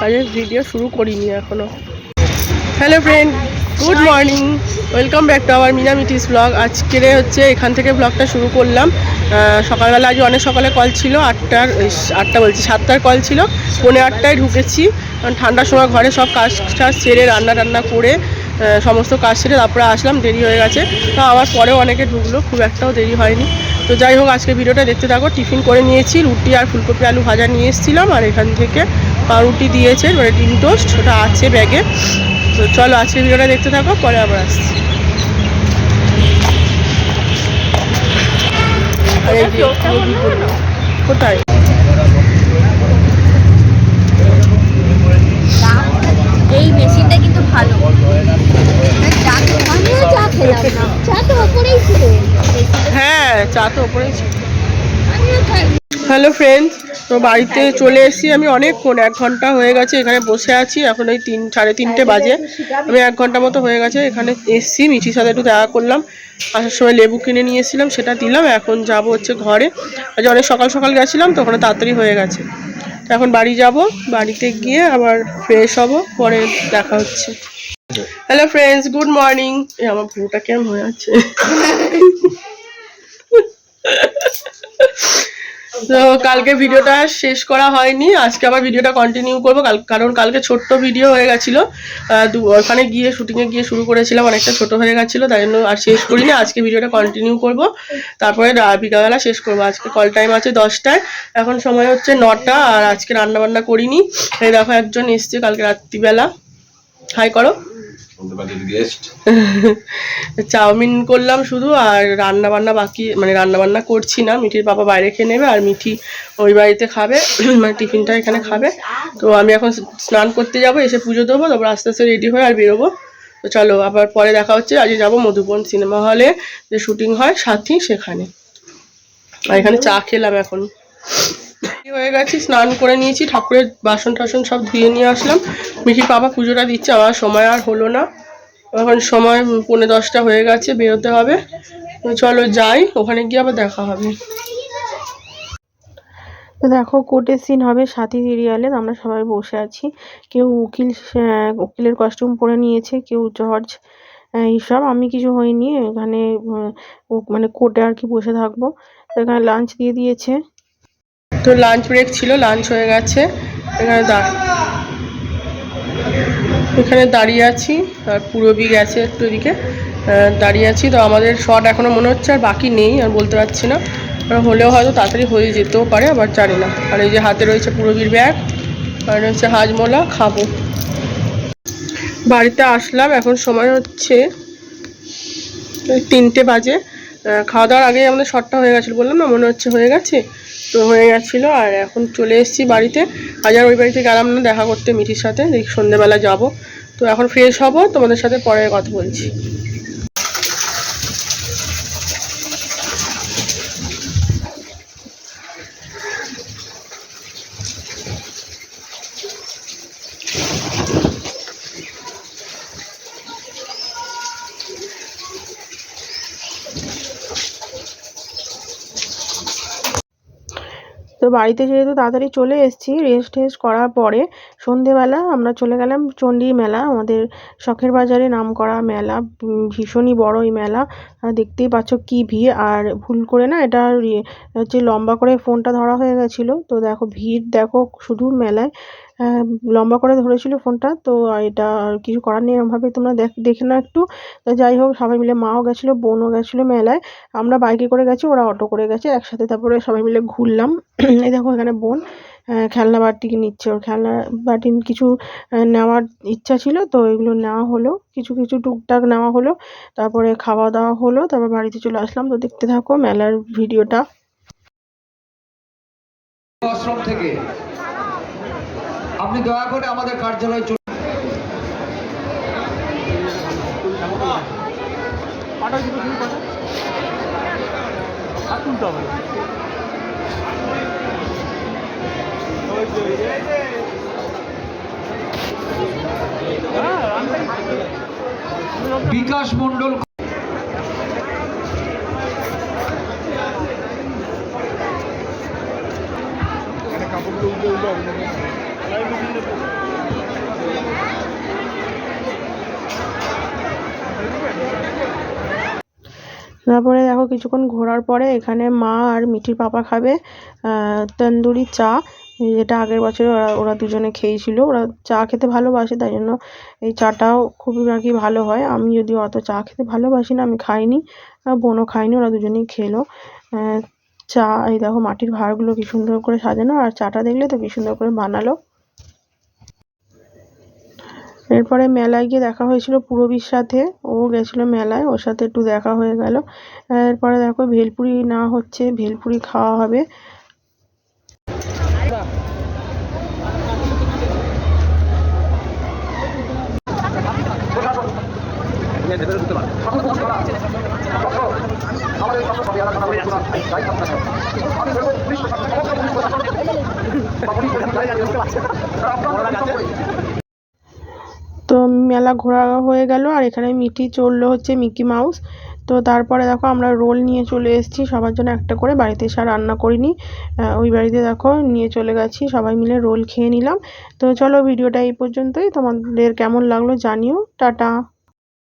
কাজের ভিডিও শুরু করিনি এখনও। Hello friend good morning welcome back to our Mina মিটিস blog আজকের হচ্ছে এখান থেকে ব্লগটা শুরু করলাম। সকালবেলা আজ অনেক সকালে কল ছিল। আটটার আটটা বলছি, সাতটার কল ছিল। পৌনে আটটায় ঢুকেছি। কারণ ঠান্ডার সময় ঘরে সব কাজ টাজ সেরে, রান্না টান্না করে সমস্ত কাজ সেরে তারপরে আসলাম, দেরি হয়ে গেছে। তো আবার পরেও অনেকে ঢুকলো, খুব একটাও দেরি হয়নি। তো যাই হোক, আজকে ভিডিওটা দেখতে থাকো। টিফিন করে নিয়েছি, রুটি আর ফুলকপি আলু ভাজা নিয়ে এসেছিলাম। আর এখান থেকে পাউরুটি দিয়েছে মানে ডিম টোস্ট ওটা আছে ব্যাগে। তো চলো আজকে ভিডিওটা দেখতে থাকো পরে আবার আসছি। মুরগিগুলো। কোথায়? এই মেশিনটা কিন্তু ভালো। হ্যাঁ চা তো ওপরেই ছিল। হ্যালো ফ্রেন্ডস তো বাড়িতে চলে এসেছি। আমি অনেকক্ষণ, এক ঘণ্টা হয়ে গেছে এখানে বসে আছি। এখন ওই তিন, সাড়ে তিনটে বাজে। আমি এক ঘণ্টা মতো হয়ে গেছে এখানে এসেছি, মিঠির সাথে একটু দেখা করলাম। আসার সময় লেবু কিনে নিয়ে এসেছিলাম, সেটা দিলাম। এখন যাব হচ্ছে ঘরে। আজ অনেক সকাল সকাল গেছিলাম তো, ওখানে তাড়াতাড়ি হয়ে গেছে। তো এখন বাড়ি যাব। বাড়িতে গিয়ে আবার ফ্রেশ হব, পরে দেখা হচ্ছে। হ্যালো ফ্রেন্ডস গুড মর্নিং আমার ভুটা কেমন হয়ে আছে? তো কালকে ভিডিওটা শেষ করা হয়নি, আজকে আবার ভিডিওটা কন্টিনিউ করব কারণ কালকে ছোট্ট ভিডিও হয়ে গেছিল। ওখানে গিয়ে শুটিংয়ে গিয়ে শুরু করেছিলাম, অনেকটা ছোট হয়ে গেছিল, তাই জন্য আর শেষ করিনি, আজকে ভিডিওটা কন্টিনিউ করব। তারপরে বিকালবেলা শেষ করব, আজকে কল টাইম আছে দশটায়, এখন সময় হচ্ছে নটা, আর আজকে রান্না বান্না করিনি। এই দেখো একজন এসছে কালকে রাত্রিবেলা। হাই করো। চাউমিন করলাম শুধু আর রান্না বান্না বাকি মানে রান্না বান্না করছি না। মিঠির বাবা বাইরে খেয়ে নেবে আর মিঠি ওই বাড়িতে খাবে মানে টিফিনটা এখানে খাবে। তো আমি এখন স্নান করতে যাব, এসে পুজো দেবো, তারপর আস্তে আস্তে রেডি হয়ে আর বেরোবো। তো চলো, আবার পরে দেখা হচ্ছে। আজকে যাব মধুবন সিনেমা হলে যে শুটিং হয় সাথী সেখানে। আর এখানে চা খেলাম এখন। হয়ে গেছি, স্নান করে নিয়েছি, ঠাকুরের বাসন টাসন সব ধুয়ে নিয়ে আসলাম। মিঠির বাবা পুজোটা দিচ্ছে, আমার সময় আর হলো না। এখন সময় পৌনে দশটা হয়ে গেছে, বেরোতে হবে। চলো যাই, ওখানে গিয়ে আবার দেখা হবে। তো দেখো কোর্টের সিন হবে সাথী সিরিয়ালে আমরা সবাই বসে আছি। কেউ উকিল উকিলের কস্টিউম পরে নিয়েছে, কেউ জর্জ এইসব। আমি কিছু হইনি, এখানে মানে কোর্টে আর কি বসে থাকব। এখানে লাঞ্চ দিয়ে দিয়েছে। তো লাঞ্চ ব্রেক ছিল লাঞ্চ হয়ে গেছে। এখানে এখানে দাঁড়িয়ে আছি, আর পুরবি গেছে একটু এদিকে। দাঁড়িয়ে আছি, তো আমাদের শট এখনও মনে হচ্ছে আর বাকি নেই, আর বলতে পারছি না। হলেও হয়তো তাড়াতাড়ি হয়ে যেতেও পারে, আবার জানি না। আর এই যে হাতে রয়েছে পুরবির ব্যাগ আর হচ্ছে হাজমোলা, খাব। বাড়িতে আসলাম, এখন সময় হচ্ছে তিনটে বাজে। খাওয়া দাওয়ার আগেই আমাদের শটটা হয়ে গেছিল বললাম না, মনে হচ্ছে হয়ে গেছে। তো হয়ে গেছিল, আর এখন চলে এসেছি বাড়িতে। আজ আর ওই বাড়িতে গেলাম না, দেখা করতে মিঠির সাথে, দেখি সন্ধ্যেবেলা যাব। তো এখন ফ্রেশ হব, তোমাদের সাথে পরে কথা বলছি। তো বাড়িতে যেহেতু তাড়াতাড়ি চলে এসেছি রেস্ট টেস্ট করার পরে সন্ধেবেলা আমরা চলে গেলাম চণ্ডী মেলা আমাদের শখের বাজারে নামকরা মেলা উম, ভীষণই বড় এই মেলা। দেখতেই পাচ্ছ কি ভিড় আর ভুল করে না এটা হচ্ছে লম্বা করে ফোনটা ধরা হয়ে গেছিল। তো দেখো ভিড় দেখো শুধু মেলায় লম্বা করে ধরেছিল ফোনটা। তো এটা আর কিছু করার নেই এরমভাবে তোমরা দেখ- দেখে না একটু। যাই হোক সবাই মিলে মাও গেছিল বোনও গেছিল মেলায়। আমরা বাইকে করে গেছি ওরা অটো করে গেছে একসাথে তারপরে সবাই মিলে ঘুরলাম। এই দেখো এখানে বোন। খেলনা বাটি নিচ্ছে। ওর খেলনা বাটি কিছু নেওয়ার ইচ্ছা ছিল তো এগুলো নেওয়া হলো। কিছু কিছু টুকটাক নেওয়া হলো। তারপরে খাওয়া দাওয়া হলো তারপর বাড়িতে চলে আসলাম। তো দেখতে থাকো মেলার ভিডিওটা। আশ্রম থেকে। আপনি দয়া করে আমাদের কার্যালয়ে চলে উল্টে হবে? বিকাশ মন্ডল তারপরে দেখো কিছুক্ষণ ঘোরার পরে এখানে মা আর মিঠির পাপা খাবে তন্দুরি চা। যেটা আগের বছর ওরা ওরা দুজনে খেয়েছিল, ওরা চা খেতে ভালোবাসে, তাই জন্য এই চাটাও খুবই নাকি ভালো হয়। আমি যদিও অত চা খেতে ভালোবাসি না, আমি খাইনি বোনও খায়নি, ওরা দুজনেই খেলো। চা, এই দেখো মাটির ভাঁড়গুলো কি সুন্দর করে সাজানো, আর চাটা দেখলে তো কি সুন্দর করে বানালো। এরপরে মেলায় গিয়ে দেখা হয়েছিল পুরবীর সাথে, ও গেছিল মেলায়, ওর সাথে একটু দেখা হয়ে গেল। এরপরে দেখো ভেলপুরি না হচ্ছে, ভেলপুরি খাওয়া হবে। তো মেলা ঘোরা হয়ে গেল আর এখানে মিঠি চলল হচ্ছে মিকি মাউস। তো তারপরে দেখো আমরা রোল নিয়ে চলে এসেছি, সবার জন্য একটা করে। বাড়িতে এসে রান্না করিনি। ওই বাড়িতে দেখো নিয়ে চলে গেছি, সবাই মিলে রোল খেয়ে নিলাম। তো চলো ভিডিওটা এই পর্যন্তই। তোমাদের কেমন লাগল জানিও। টাটা।